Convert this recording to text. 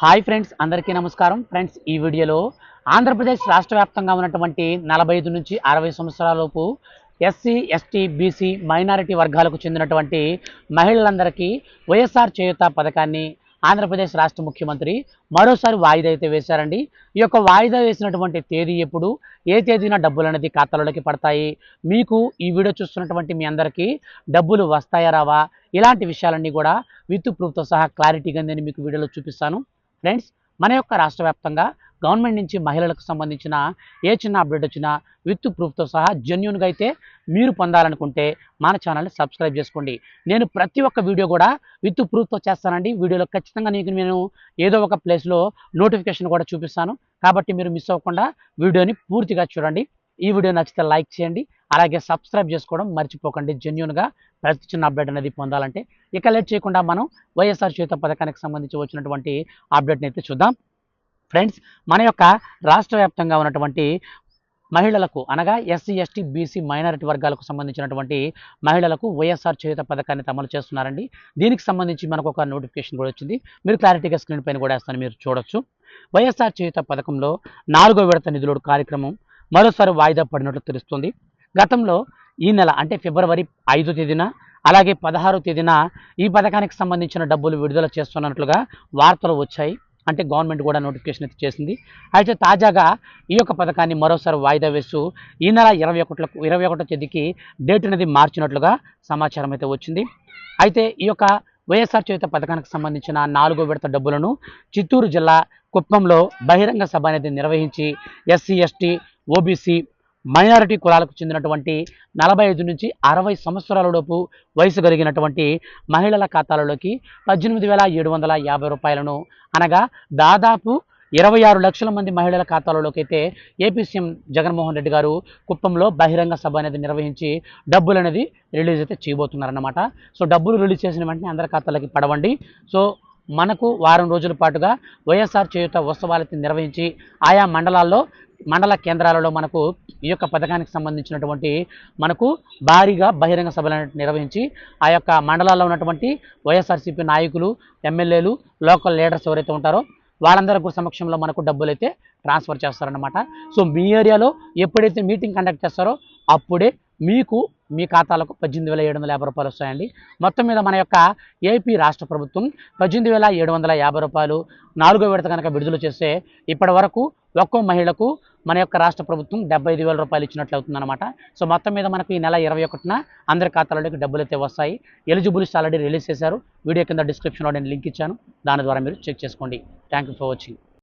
Hi friends అందరికీ నమస్కారం. Friends ఈ వీడియోలో ఆంధ్రప్రదేశ్ రాష్ట్ర వ్యాప్తంగా ఉన్నటువంటి నలభై ఐదు నుంచి అరవై సంవత్సరాలలోపు ఎస్సీ ఎస్టీ బీసీ మైనారిటీ వర్గాలకు చెందినటువంటి మహిళలందరికీ వైఎస్ఆర్ చేయూత పథకాన్ని ఆంధ్రప్రదేశ్ రాష్ట్ర ముఖ్యమంత్రి మరోసారి వాయిదా అయితే వేశారండి. ఈ యొక్క వాయిదా వేసినటువంటి తేదీ ఎప్పుడు? ఏ తేదీన డబ్బులు అనేది ఖాతాలోకి పడతాయి? మీకు ఈ వీడియో చూస్తున్నటువంటి మీ అందరికీ డబ్బులు వస్తాయా రావా? ఇలాంటి విషయాలన్నీ కూడా విత్ ప్రూఫ్తో సహా క్లారిటీగా నేను మీకు వీడియోలో చూపిస్తాను. ఫ్రెండ్స్ మన యొక్క రాష్ట్ర వ్యాప్తంగా గవర్నమెంట్ నుంచి మహిళలకు సంబంధించిన ఏ చిన్న అప్డేట్ వచ్చినా విత్ ప్రూఫ్తో సహా జెన్యున్గా అయితే మీరు పొందాలనుకుంటే మన ఛానల్ని సబ్స్క్రైబ్ చేసుకోండి. నేను ప్రతి ఒక్క వీడియో కూడా విత్ ప్రూఫ్తో చేస్తానండి. వీడియోలో ఖచ్చితంగా నీకు నేను ఏదో ఒక ప్లేస్లో నోటిఫికేషన్ కూడా చూపిస్తాను. కాబట్టి మీరు మిస్ అవ్వకుండా వీడియోని పూర్తిగా చూడండి. ఈ వీడియో నచ్చితే లైక్ చేయండి. అలాగే సబ్స్క్రైబ్ చేసుకోవడం మర్చిపోకండి. జెన్యున్గా ప్రతి చిన్న అప్డేట్ అనేది పొందాలంటే ఇక లేట్ చేయకుండా మనం వైఎస్ఆర్ చేత పథకానికి సంబంధించి వచ్చినటువంటి అప్డేట్ని అయితే చూద్దాం. ఫ్రెండ్స్ మన యొక్క రాష్ట్ర వ్యాప్తంగా ఉన్నటువంటి మహిళలకు అనగా ఎస్సీ ఎస్టీ బీసీ మైనారిటీ వర్గాలకు సంబంధించినటువంటి మహిళలకు వైఎస్ఆర్ చేయుత పథకాన్ని అమలు చేస్తున్నారండి. దీనికి సంబంధించి మనకు ఒక నోటిఫికేషన్ కూడా వచ్చింది. మీరు క్లారిటీగా స్క్రీన్ పైన కూడా వేస్తాను మీరు చూడొచ్చు. వైఎస్ఆర్ చేయుత పథకంలో నాలుగో విడత నిధులు కార్యక్రమం మరోసారి వాయిదా పడినట్లు తెలుస్తుంది. గతంలో ఈ నెల అంటే ఫిబ్రవరి ఐదో తేదీన అలాగే పదహారో తేదీన ఈ పథకానికి సంబంధించిన డబ్బులు విడుదల చేస్తున్నట్లుగా వార్తలు వచ్చాయి. అంటే గవర్నమెంట్ కూడా నోటిఫికేషన్ అయితే చేసింది. అయితే తాజాగా ఈ యొక్క పథకాన్ని మరోసారి వాయిదా వేస్తూ ఈ నెల ఇరవై ఒకటిలో ఇరవై ఒకటో తేదీకి డేట్ అనేది మార్చినట్లుగా సమాచారం అయితే వచ్చింది. అయితే ఈ యొక్క వైఎస్ఆర్ చేత పథకానికి సంబంధించిన నాలుగో విడత డబ్బులను చిత్తూరు జిల్లా కుప్పంలో బహిరంగ సభ అనేది నిర్వహించి ఎస్సీ ఎస్టీ ఓబీసీ మైనారిటీ కులాలకు చెందినటువంటి నలభై ఐదు నుంచి అరవై సంవత్సరాలలోపు వయసు కలిగినటువంటి మహిళల ఖాతాలలోకి పద్దెనిమిది వేల ఏడు వందల యాభై రూపాయలను అనగా దాదాపు ఇరవై ఆరు లక్షల మంది మహిళల ఖాతాలలోకైతే ఏపీ సీఎం జగన్మోహన్ రెడ్డి గారు కుప్పంలో బహిరంగ సభ అనేది నిర్వహించి డబ్బులు అనేది రిలీజ్ అయితే చేయబోతున్నారన్నమాట. సో డబ్బులు రిలీజ్ చేసిన వెంటనే అందరి ఖాతాలకి పడవండి. సో మనకు వారం రోజుల పాటుగా వైఎస్ఆర్ చేయుత ఉత్సవాలైతే నిర్వహించి ఆయా మండలాల్లో మండల కేంద్రాలలో మనకు ఈ యొక్క పథకానికి సంబంధించినటువంటి మనకు భారీగా బహిరంగ సభలు నిర్వహించి ఆ యొక్క మండలాల్లో ఉన్నటువంటి వైఎస్ఆర్సీపీ నాయకులు ఎమ్మెల్యేలు లోకల్ లీడర్స్ ఎవరైతే ఉంటారో వాళ్ళందరి సమక్షంలో మనకు డబ్బులు అయితే ట్రాన్స్ఫర్ చేస్తారనమాట సో మీ ఏరియాలో ఎప్పుడైతే మీటింగ్ కండక్ట్ చేస్తారో అప్పుడే మీకు మీ ఖాతాలకు పద్దెనిమిది వేల ఏడు వందల యాభై రూపాయలు వస్తాయండి. మొత్తం మీద మన యొక్క ఏపీ రాష్ట్ర ప్రభుత్వం పద్దెనిమిది వేల ఏడు వందల యాభై రూపాయలు నాలుగో విడత కనుక విడుదల చేస్తే ఇప్పటి వరకు ఒక్కో మహిళకు మన యొక్క రాష్ట్ర ప్రభుత్వం డెబ్బై ఐదు వేల రూపాయలు ఇచ్చినట్లు అవుతుందన్నమాట. సో మొత్తం మీద మనకు ఈ నెల ఇరవై ఒకటిన అందరి ఖాతాలోకి డబ్బులు అయితే వస్తాయి. ఎలిజిబుల్స్ ఆల్రెడీ రిలీజ్ చేశారు. వీడియో కింద డిస్క్రిప్షన్లో నేను లింక్ ఇచ్చాను. దాని ద్వారా మీరు చెక్ చేసుకోండి. Thank you for watching.